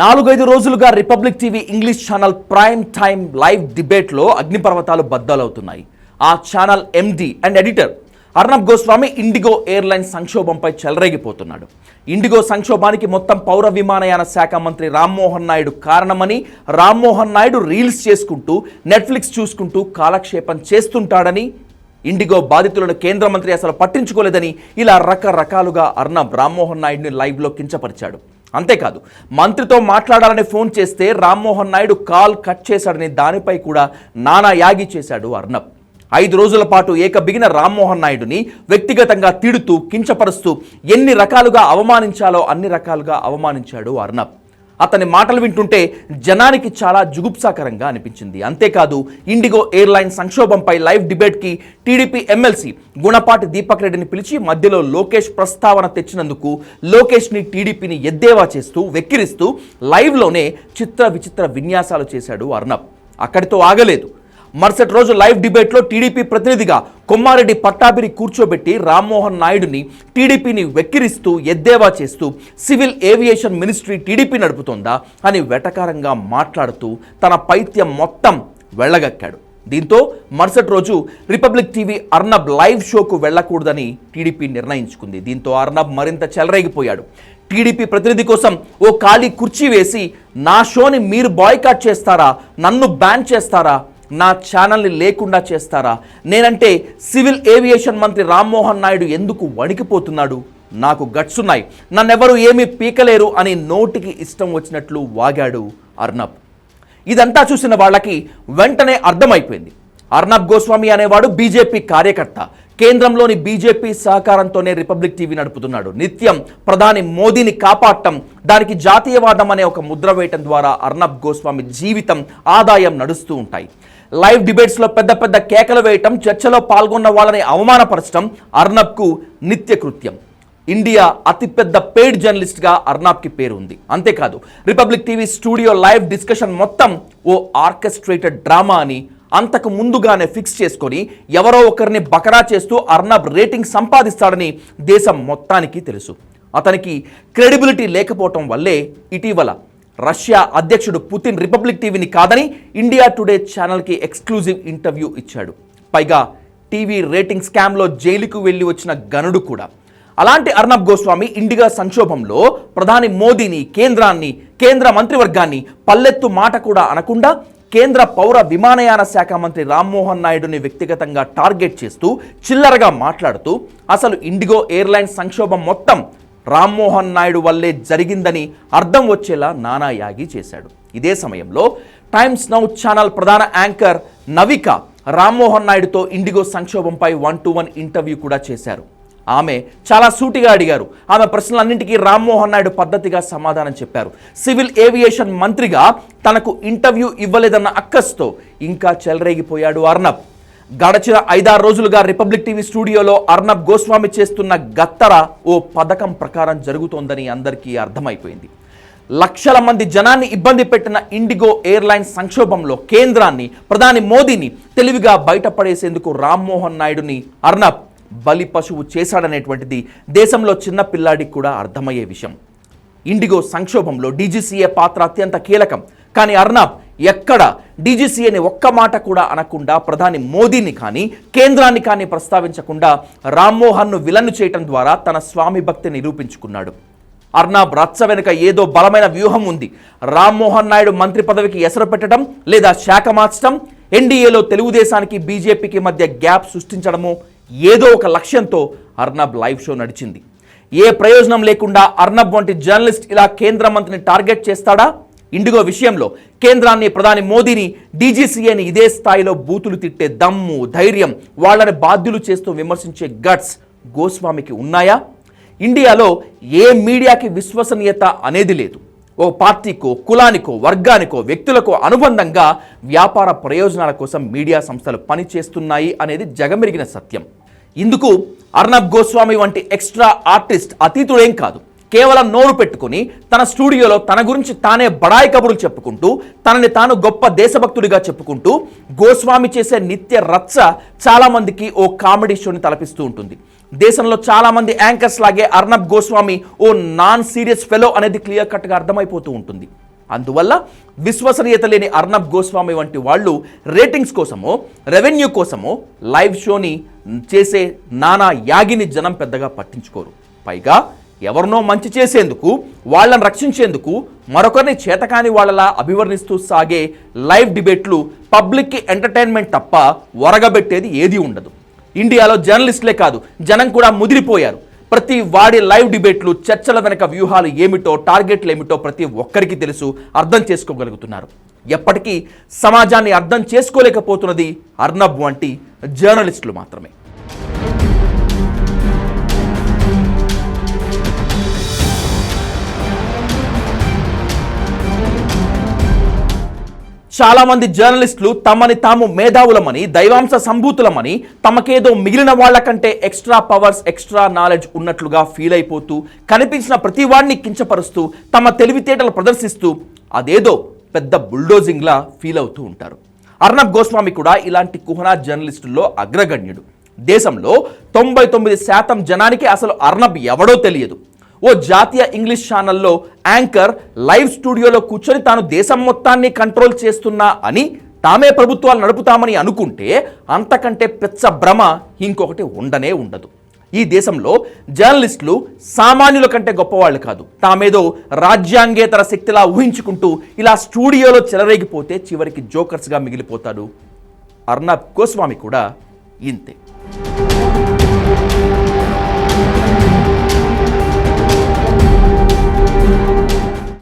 నాలుగైదు రోజులుగా republic TV English channel prime time live డిబేట్లో అగ్నిపర్వతాలు బద్దలవుతున్నాయి. ఆ channel MD and editor Arnab Goswami IndiGo airline సంక్షోభంపై చెలరేగిపోతున్నాడు. ఇండిగో సంక్షోభానికి మొత్తం పౌర విమానయాన శాఖ మంత్రి రామ్మోహన్ నాయుడు కారణమని రామ్మోహన్ నాయుడు రీల్స్ చేసుకుంటూ నెట్ఫ్లిక్స్ చూసుకుంటూ కాలక్షేపం చేస్తుంటాడని ఇండిగో బాధితులను కేంద్ర మంత్రి అసలు పట్టించుకోలేదని ఇలా రకరకాలుగా అర్ణబ్ రామ్మోహన్ నాయుడిని లైవ్లో కించపరిచాడు. అంతేకాదు మంత్రితో మాట్లాడాలని ఫోన్ చేస్తే రామ్మోహన్ నాయుడు కాల్ కట్ చేశాడని దానిపై కూడా నానా యాగి చేశాడు అర్నబ్. ఐదు రోజుల పాటు ఏకబిగిన రామ్మోహన్ నాయుడుని వ్యక్తిగతంగా తిడుతూ కించపరుస్తూ ఎన్ని రకాలుగా అవమానించాలో అన్ని రకాలుగా అవమానించాడు అర్నబ్. అతని మాటలు వింటుంటే జనానికి చాలా జుగుప్సాకరంగా అనిపించింది. అంతేకాదు ఇండిగో ఎయిర్లైన్ సంక్షోభంపై లైవ్ డిబేట్కి టీడీపీ ఎమ్మెల్సీ గుణపాటి దీపక్ రెడ్డిని పిలిచి మధ్యలో లోకేష్ ప్రస్తావన తెచ్చినందుకు లోకేష్ని టీడీపీని ఎద్దేవా చేస్తూ వెక్కిరిస్తూ లైవ్లోనే చిత్ర విచిత్ర విన్యాసాలు చేశాడు అర్ణబ్ అక్కడితో ఆగలేదు. మరుసటి రోజు లైవ్ డిబేట్లో టీడీపీ ప్రతినిధిగా కొమ్మారెడ్డి పట్టాభిని కూర్చోబెట్టి రామ్మోహన్ నాయుడుని టీడీపీని వెక్కిరిస్తూ ఎద్దేవా చేస్తూ సివిల్ ఏవియేషన్ మినిస్ట్రీ టీడీపీ నడుపుతోందా అని వెటకారంగా మాట్లాడుతూ తన పైత్యం మొత్తం వెళ్ళగక్కాడు దీంతో మరుసటి రోజు రిపబ్లిక్ టీవీ అర్నబ్ లైవ్ షోకు వెళ్ళకూడదని టీడీపీ నిర్ణయించుకుంది. దీంతో అర్నబ్ మరింత చెలరేగిపోయాడు. టీడీపీ ప్రతినిధి కోసం ఓ ఖాళీ కుర్చీ వేసి నా షోని మీరు బాయ్కాట్ చేస్తారా? నన్ను బ్యాన్ చేస్తారా? నా ఛానల్ని లేకుండా చేస్తారా? నేనంటే సివిల్ ఏవియేషన్ మంత్రి రామ్మోహన్ నాయుడు ఎందుకు వణికిపోతున్నాడు? నాకు గట్స్ ఉన్నాయి నన్నెవరు ఏమీ పీకలేరు అని నోటికి ఇష్టం వచ్చినట్లు వాగాడు అర్నబ్. ఇదంతా చూసిన వాళ్ళకి వెంటనే అర్థమైపోయింది. అర్నబ్ గోస్వామి అనేవాడు బీజేపీ కార్యకర్త. కేంద్రంలోని బీజేపీ సహకారంతోనే రిపబ్లిక్ టీవీ నడుపుతున్నాడు. నిత్యం ప్రధాని మోదీని కాపాడటం దానికి జాతీయవాదం అనే ఒక ముద్ర వేయటం ద్వారా అర్నబ్ గోస్వామి జీవితం ఆదాయం నడుస్తూ ఉంటాయి. లైవ్ డిబేట్స్లో పెద్ద పెద్ద కేకలు వేయటం చర్చలో పాల్గొన్న వాళ్ళని అవమానపరచడం అర్నబ్కు నిత్యకృత్యం ఇండియా అతిపెద్ద పెయిడ్ జర్నలిస్ట్గా అర్నాబ్కి పేరు ఉంది. అంతేకాదు republic TV studio live discussion మొత్తం ఓ ఆర్కెస్ట్రేటెడ్ డ్రామా అని అంతకు ముందుగానే ఫిక్స్ చేసుకొని ఎవరో ఒకరిని బకరా చేస్తూ అర్నబ్ రేటింగ్ సంపాదిస్తాడని దేశం మొత్తానికి తెలుసు. అతనికి క్రెడిబిలిటీ లేకపోవటం వల్లే ఇటీవల రష్యా అధ్యక్షుడు పుతిన్ రిపబ్లిక్ టీవీని కాదని ఇండియా టుడే ఛానల్కి ఎక్స్క్లూజివ్ ఇంటర్వ్యూ ఇచ్చాడు. పైగా టీవీ రేటింగ్ స్కామ్లో జైలుకు వెళ్ళి వచ్చిన గనుడు కూడా. అలాంటి అర్నబ్ గోస్వామి ఇండిగా సంక్షోభంలో ప్రధాని మోదీని కేంద్రాన్ని కేంద్ర మంత్రివర్గాన్ని పల్లెత్తు మాట కూడా అనకుండా కేంద్ర పౌర విమానయాన శాఖ మంత్రి రామ్మోహన్ నాయుడుని వ్యక్తిగతంగా టార్గెట్ చేస్తూ చిల్లరగా మాట్లాడుతూ అసలు ఇండిగో ఎయిర్లైన్స్ సంక్షోభం మొత్తం రామ్మోహన్ నాయుడు వల్లే జరిగిందని అర్థం వచ్చేలా నానా యాగి చేశాడు. ఇదే సమయంలో టైమ్స్ నౌ ఛానల్ ప్రధాన యాంకర్ నవిక రామ్మోహన్ నాయుడుతో ఇండిగో సంక్షోభంపై వన్ టు వన్ ఇంటర్వ్యూ కూడా చేశారు. ఆమె చాలా సూటిగా అడిగారు. ఆమె ప్రశ్నలన్నింటికీ రామ్మోహన్ నాయుడు పద్ధతిగా సమాధానం చెప్పారు. సివిల్ ఏవియేషన్ మంత్రిగా తనకు ఇంటర్వ్యూ ఇవ్వలేదన్న అక్కస్తో ఇంకా చెలరేగిపోయాడు అర్ణబ్ గడచిన ఐదారు రోజులుగా రిపబ్లిక్ టీవీ స్టూడియోలో అర్ణబ్ గోస్వామి చేస్తున్న గత్తర ఓ పథకం ప్రకారం జరుగుతోందని అందరికీ అర్థమైపోయింది. లక్షల మంది జనాన్ని ఇబ్బంది పెట్టిన ఇండిగో ఎయిర్లైన్ సంక్షోభంలో కేంద్రాన్ని ప్రధాని మోదీని తెలివిగా బయటపడేసేందుకు రామ్మోహన్ నాయుడుని అర్ణబ్ బలి పశువు చేశాడనేటువంటిది దేశంలో చిన్న పిల్లాడికి కూడా అర్థమయ్యే విషయం. ఇండిగో సంక్షోభంలో డీజీసీఏ పాత్ర అత్యంత కీలకం. కానీ అర్నాబ్ ఎక్కడ డీజీసీఏని ఒక్క మాట కూడా అనకుండా ప్రధాని మోదీని కానీ కేంద్రాన్ని కానీ ప్రస్తావించకుండా రామ్మోహన్ను విలన్ను చేయటం ద్వారా తన స్వామి భక్తి నిరూపించుకున్నాడు. అర్నాబ్ రచ్చ వెనుక ఏదో బలమైన వ్యూహం ఉంది. రామ్మోహన్ నాయుడు మంత్రి పదవికి ఎసరు పెట్టడం లేదా శాఖ మార్చడం ఎన్డీఏలో తెలుగుదేశానికి బీజేపీకి మధ్య గ్యాప్ సృష్టించడము ఏదో ఒక లక్ష్యంతో అర్నబ్ లైవ్ షో నడిచింది. ఏ ప్రయోజనం లేకుండా అర్నబ్ వంటి జర్నలిస్ట్ ఇలా కేంద్ర మంత్రిని టార్గెట్ చేస్తాడా? ఇండిగో విషయంలో కేంద్రాన్ని ప్రధాని మోదీని డీజీసీఏని ఇదే స్థాయిలో బూతులు తిట్టే దమ్ము ధైర్యం వాళ్ళని బాధ్యులు చేస్తూ విమర్శించే గట్స్ గోస్వామికి ఉన్నాయా? ఇండియాలో ఏ మీడియాకి విశ్వసనీయత అనేది లేదు. ఓ పార్టీకో కులానికో వర్గానికో వ్యక్తులకో అనుబంధంగా వ్యాపార ప్రయోజనాల కోసం మీడియా సంస్థలు పనిచేస్తున్నాయి అనేది జగమెరిగిన సత్యం. ఇందుకు అర్నబ్ గోస్వామి వంటి ఎక్స్ట్రా ఆర్టిస్ట్ అతీతుడేం కాదు. కేవలం నోరు పెట్టుకుని తన స్టూడియోలో తన గురించి తానే బడాయి కబుర్లు చెప్పుకుంటూ తనని తాను గొప్ప దేశభక్తుడిగా చెప్పుకుంటూ గోస్వామి చేసే నిత్య రచ్చ చాలామందికి ఓ కామెడీ షోని తలపిస్తూ ఉంటుంది. దేశంలో చాలామంది యాంకర్స్ లాగే అర్నబ్ గోస్వామి ఓ నాన్ సీరియస్ ఫెలో అనేది క్లియర్ కట్గా అర్థమైపోతూ ఉంటుంది. అందువల్ల విశ్వసనీయత లేని అర్ణబ్ గోస్వామి వంటి వాళ్ళు రేటింగ్స్ కోసమో రెవెన్యూ కోసమో లైవ్ షోని చేసే నానా యాగిని జనం పెద్దగా పట్టించుకోరు. పైగా ఎవరినో మంచి చేసేందుకు వాళ్ళని రక్షించేందుకు మరొకరిని చేతకాని వాళ్ళలా అభివర్ణిస్తూ సాగే లైవ్ డిబేట్లు పబ్లిక్కి ఎంటర్టైన్మెంట్ తప్ప ఒరగబెట్టేది ఏదీ ఉండదు. ఇండియాలో జర్నలిస్టులే కాదు జనం కూడా ముదిరిపోయారు. ప్రతి వాడి లైవ్ డిబేట్లు చర్చల వెనక వ్యూహాలు ఏమిటో టార్గెట్లు ఏమిటో ప్రతి ఒక్కరికి తెలుసు అర్థం చేసుకోగలుగుతున్నారు. ఎప్పటికీ సమాజాన్ని అర్థం చేసుకోలేకపోతున్నది అర్నబ్ వంటి జర్నలిస్టులు మాత్రమే. చాలా మంది జర్నలిస్టులు తమని తాము మేధావులమని దైవాంశ సంభూతులమని తమకేదో మిగిలిన వాళ్ళకంటే ఎక్స్ట్రా పవర్స్ ఎక్స్ట్రా నాలెడ్జ్ ఉన్నట్లుగా ఫీల్ అయిపోతూ కనిపించిన ప్రతి వాడిని కించపరుస్తూ తమ తెలివితేటలు ప్రదర్శిస్తూ అదేదో పెద్ద బుల్డోజింగ్లా ఫీల్ అవుతూ ఉంటారు. అర్ణబ్ గోస్వామి కూడా ఇలాంటి కుహనా జర్నలిస్టుల్లో అగ్రగణ్యుడు. దేశంలో తొంభై తొమ్మిది శాతం జనానికి అసలు అర్ణబ్ ఎవడో తెలియదు. ఓ జాతీయ ఇంగ్లీష్ ఛానల్లో యాంకర్ లైవ్ స్టూడియోలో కూర్చొని తాను దేశం మొత్తాన్ని కంట్రోల్ చేస్తున్నా అని తామే ప్రభుత్వాలు నడుపుతామని అనుకుంటే అంతకంటే పెచ్చ భ్రమ ఇంకొకటి ఉండనే ఉండదు. ఈ దేశంలో జర్నలిస్టులు సామాన్యుల కంటే గొప్పవాళ్ళు కాదు. తామేదో రాజ్యాంగేతర శక్తిలా ఊహించుకుంటూ ఇలా స్టూడియోలో చెలరేగిపోతే చివరికి జోకర్స్గా మిగిలిపోతాడు. అర్ణబ్ గోస్వామి కూడా ఇంతే.